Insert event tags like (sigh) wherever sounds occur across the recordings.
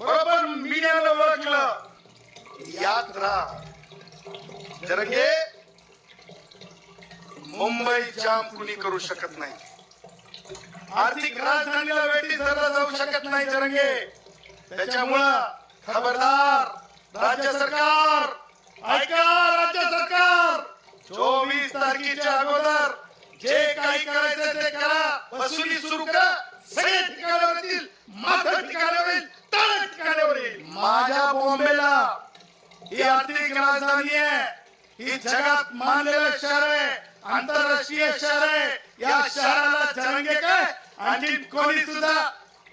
बरोबर मीडियाला ओळखलं. याद राहा. जरंगे मुंबई जाम कुणी करू शकत नाही? आर्थिक राजधानीला वेठी धरला जाऊ शकत नाही जरंगे. त्याच्यामुळं खबरदार राज्य सरकार. ऐका राज्य सरकार. चोवीस तारखेच्या अगोदर जे काही करायचं ते करा वसुली सुरू करा सगळे ठिकाणावर येतील माथा ठिकाणावर येईल तळ ठिकाणावर येईल माझ्या बॉम्बेला ही आर्थिक राजधानी आहे. ही जगात मानलेलं शहर आहे. आंतरराष्ट्रीय शहर आहे. या शहराला जरंगे काय? आणखी कोणी सुद्धा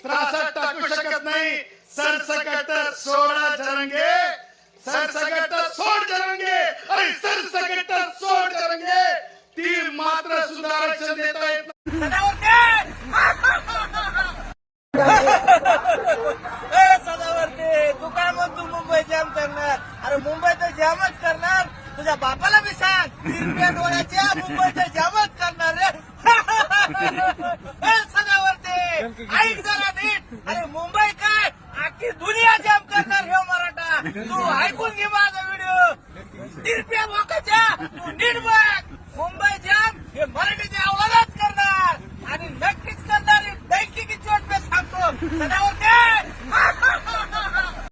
त्रासात टाकू शकत नाही. सरसकट सोडा जरंगे सरसकट सोड जरंगे अरे सरसकट सोड जरंगे ती मात्र सुद्धा आरक्षण देता जामच करणार? तुझ्या बापाला मी सांग. तिरप्या डोळ्याच्या मुंबईच्या जामच करणार रे. (laughs) ऐक मुंबई काय? दुनिया करणार हे मराठा. तू ऐकून घे माझा व्हिडिओ तू नीट बघ. मुंबई हे मराठीच्या करणार. आणि नक्कीच करणार. दैकिकी चोट मी सांगतो.